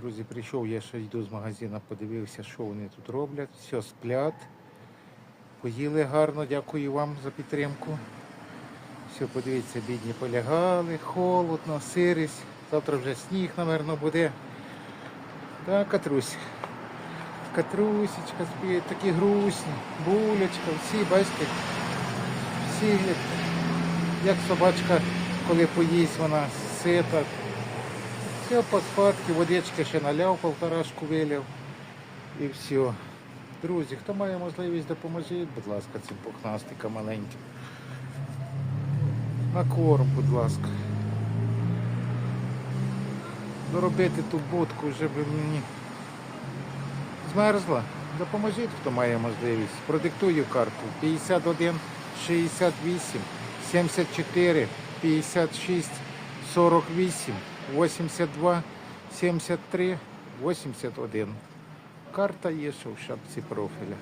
Друзі, прийшов, я ще йду з магазину, подивився, що вони тут роблять. Все, сплять. Поїли гарно, дякую вам за підтримку. Все, подивіться, бідні полягали, холодно, сирість. Завтра вже сніг, напевно, буде. Так, Катрусь. Катрусечка спить, такі грустні, булечка, всі, бачите, всі як собачка, коли поїсть, вона сита. Все по спадки, водички ще наляв, полторашку вилив і все. Друзі, хто має можливість, допоможіть, будь ласка, цим пухнастикам маленьким. На корм, будь ласка. Доробити ту будку, щоб мені змерзла. Допоможіть, хто має можливість. Продиктую карту 51 68 74 56 48 82 73 81. Карта є, що в шапці профіля.